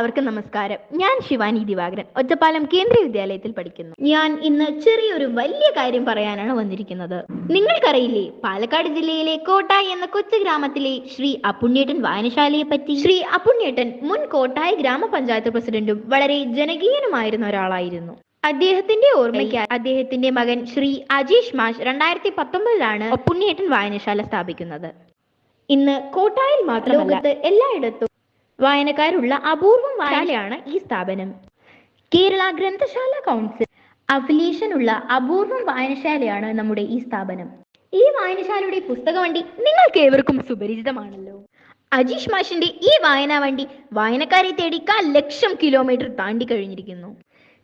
എല്ലാവർക്കും നമസ്കാരം. ഞാൻ ശിവാനി ദിവാകരൻ ഒറ്റപ്പാലം കേന്ദ്രീയ വിദ്യാലയത്തിൽ പഠിക്കുന്നു. ഞാൻ ഇന്ന് ചെറിയൊരു വലിയ കാര്യം പറയാനാണ് വന്നിരിക്കുന്നത്. നിങ്ങൾക്കറിയില്ലേ പാലക്കാട് ജില്ലയിലെ കോട്ട എന്ന കൊച്ചു ഗ്രാമത്തിലെ ശ്രീ അപ്പുണ്യേട്ടൻ വായനശാലയെ പറ്റി? ശ്രീ അപ്പുണ്യേട്ടൻ മുൻ കോട്ടായ ഗ്രാമപഞ്ചായത്ത് പ്രസിഡന്റും വളരെ ജനകീയനുമായിരുന്ന ഒരാളായിരുന്നു. അദ്ദേഹത്തിന്റെ ഓർമ്മയ്ക്കായി അദ്ദേഹത്തിന്റെ മകൻ ശ്രീ അജീഷ് മാഷ് രണ്ടായിരത്തി പത്തൊമ്പതിലാണ് അപ്പുണ്യേട്ടൻ വായനശാല സ്ഥാപിക്കുന്നത്. ഇന്ന് കോട്ടായിൽ മാത്രം ലോകത്ത് എല്ലായിടത്തും വായനക്കാരുള്ള അപൂർവം വായനയാണ് ഈ സ്ഥാപനം. കേരള ഗ്രന്ഥശാല കൗൺസിൽ അഫിലിയേഷൻ ഉള്ള അപൂർവം വായനശാലയാണ് നമ്മുടെ ഈ സ്ഥാപനം. ഈ വായനശാലയുടെ പുസ്തക വണ്ടി നിങ്ങൾക്ക് ഏവർക്കും സുപരിചിതമാണല്ലോ. അജീഷ് മാഷിന്റെ ഈ വായനാ വണ്ടി വായനക്കാരെ തേടി കാൽ ലക്ഷം കിലോമീറ്റർ താണ്ടി കഴിഞ്ഞിരിക്കുന്നു.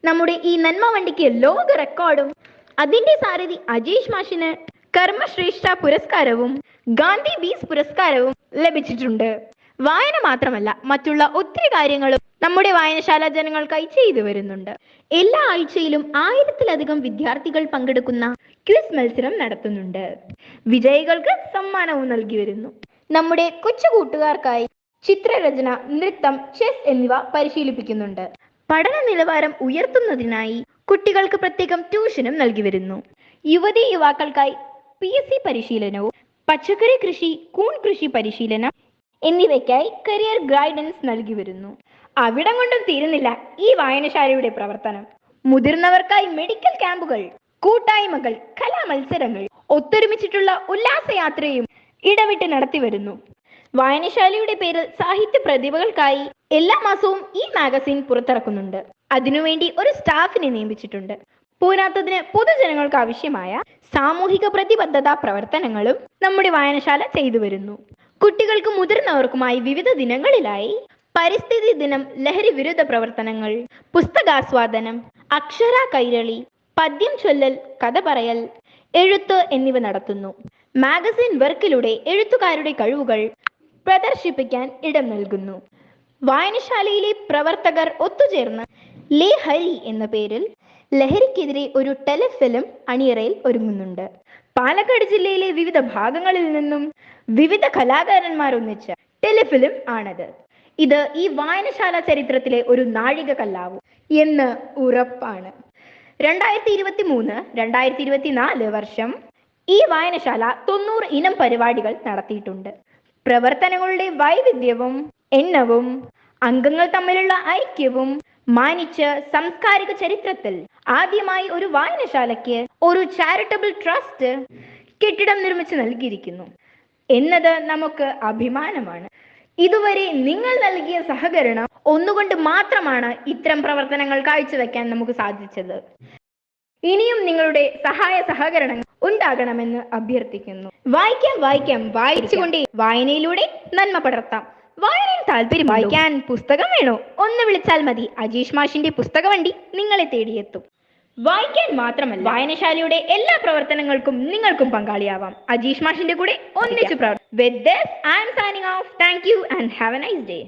നമ്മുടെ ഈ നന്മ വണ്ടിക്ക് ലോക റെക്കോർഡും അതിന്റെ സാരഥി അജീഷ് മാഷിന് കർമ്മശ്രേഷ്ഠ പുരസ്കാരവും ഗാന്ധി ബീസ് പുരസ്കാരവും ലഭിച്ചിട്ടുണ്ട്. വായന മാത്രമല്ല മറ്റുള്ള ഒത്തിരി കാര്യങ്ങളും നമ്മുടെ വായനശാല ജനങ്ങൾക്കായി ചെയ്തു വരുന്നുണ്ട്. എല്ലാ ആഴ്ചയിലും ആയിരത്തിലധികം വിദ്യാർത്ഥികൾ പങ്കെടുക്കുന്ന ക്വിസ് മത്സരം നടത്തുന്നുണ്ട്. വിജയികൾക്ക് സമ്മാനവും നൽകി വരുന്നു. നമ്മുടെ കൊച്ചു കൂട്ടുകാർക്കായി ചിത്രരചന നൃത്തം ചെസ് എന്നിവ പരിശീലിപ്പിക്കുന്നുണ്ട്. പഠന നിലവാരം ഉയർത്തുന്നതിനായി കുട്ടികൾക്ക് പ്രത്യേകം ട്യൂഷനും നൽകി വരുന്നു. യുവതി യുവാക്കൾക്കായി പി എസ് സി പരിശീലനവും പച്ചക്കറി കൃഷി കൂൺ കൃഷി പരിശീലനം എന്നിവയ്ക്കായി കരിയർ ഗൈഡൻസ് നൽകി വരുന്നു. അവിടം കൊണ്ടും തീരുന്നില്ല ഈ വായനശാലയുടെ പ്രവർത്തനം. മുതിർന്നവർക്കായി മെഡിക്കൽ ക്യാമ്പുകൾ കൂട്ടായ്മകൾ കലാമത്സരങ്ങൾ ഒത്തൊരുമിച്ചിട്ടുള്ള ഉല്ലാസയാത്രയും ഇടവിട്ട് നടത്തി വരുന്നു. വായനശാലയുടെ പേരിൽ സാഹിത്യ പ്രതിഭകൾക്കായി എല്ലാ മാസവും ഈ മാഗസിൻ പുറത്തിറക്കുന്നുണ്ട്. അതിനുവേണ്ടി ഒരു സ്റ്റാഫിനെ നിയമിച്ചിട്ടുണ്ട്. പോരാത്തതിന് പൊതുജനങ്ങൾക്ക് ആവശ്യമായ സാമൂഹിക പ്രതിബദ്ധതാ പ്രവർത്തനങ്ങളും നമ്മുടെ വായനശാല ചെയ്തു വരുന്നു. കുട്ടികൾക്കും മുതിർന്നവർക്കുമായി വിവിധ ദിനങ്ങളിലായി പരിസ്ഥിതി ദിനം ലഹരി വിരുദ്ധ പ്രവർത്തനങ്ങൾ പുസ്തകാസ്വാദനം അക്ഷര കൈരളി പദ്യം ചൊല്ലൽ കഥ പറയൽ എഴുത്ത് എന്നിവ നടത്തുന്നു. മാഗസിൻ വർക്കിലൂടെ എഴുത്തുകാരുടെ കഴിവുകൾ പ്രദർശിപ്പിക്കാൻ ഇടം നൽകുന്നു. വായനശാലയിലെ പ്രവർത്തകർ ഒത്തുചേർന്ന് ലേ ഹരി എന്ന പേരിൽ ലഹരിക്കെതിരെ ഒരു ടെലിഫിലിം അണിയറയിൽ ഒരുങ്ങുന്നുണ്ട്. പാലക്കാട് ജില്ലയിലെ വിവിധ ഭാഗങ്ങളിൽ നിന്നും വിവിധ കലാകാരന്മാർ ഒന്നിച്ച ടെലിഫിലിം ആണത്. ഇത് ഈ വായനശാല ചരിത്രത്തിലെ ഒരു നാഴിക കല്ലാവും എന്ന് ഉറപ്പാണ്. രണ്ടായിരത്തി ഇരുപത്തി മൂന്ന് രണ്ടായിരത്തി ഇരുപത്തി നാല് വർഷം ഈ വായനശാല തൊണ്ണൂറ് ഇനം പരിപാടികൾ നടത്തിയിട്ടുണ്ട്. പ്രവർത്തനങ്ങളുടെ വൈവിധ്യവും എണ്ണവും അംഗങ്ങൾ തമ്മിലുള്ള ഐക്യവും മാനിച്ച് സാംസ്കാരിക ചരിത്രത്തിൽ ആദ്യമായി ഒരു വായനശാലയ്ക്ക് ഒരു ചാരിറ്റബിൾ ട്രസ്റ്റ് കെട്ടിടം നിർമ്മിച്ച് നൽകിയിരിക്കുന്നു. എന്നത് നമുക്ക് അഭിമാനമാണ്. ഇതുവരെ നിങ്ങൾ നൽകിയ സഹകരണം ഒന്നുകൊണ്ട് മാത്രമാണ് ഇത്തരം പ്രവർത്തനങ്ങൾ കാഴ്ചവെക്കാൻ നമുക്ക് സാധിച്ചത്. ഇനിയും നിങ്ങളുടെ സഹായ സഹകരണങ്ങൾ ഉണ്ടാകണമെന്ന് അഭ്യർത്ഥിക്കുന്നു. വായിക്കാം വായിക്കാം വായിച്ചുകൊണ്ടേ വായനയിലൂടെ നന്മ പടർത്താം. വായനയിൽ താല്പര്യം വായിക്കാൻ പുസ്തകം വേണോ? ഒന്ന് വിളിച്ചാൽ മതി. അജീഷ് മാഷിന്റെ പുസ്തക വണ്ടി നിങ്ങളെ തേടിയെത്തും. വായിക്കാൻ മാത്രമല്ല വായനശാലയുടെ എല്ലാ പ്രവർത്തനങ്ങൾക്കും നിങ്ങൾക്കും പങ്കാളിയാവാം. അജീഷ് മാഷിന്റെ കൂടെ ഒന്നിച്ച് പ്രവർത്തി with this I'm signing off thank you and have a nice day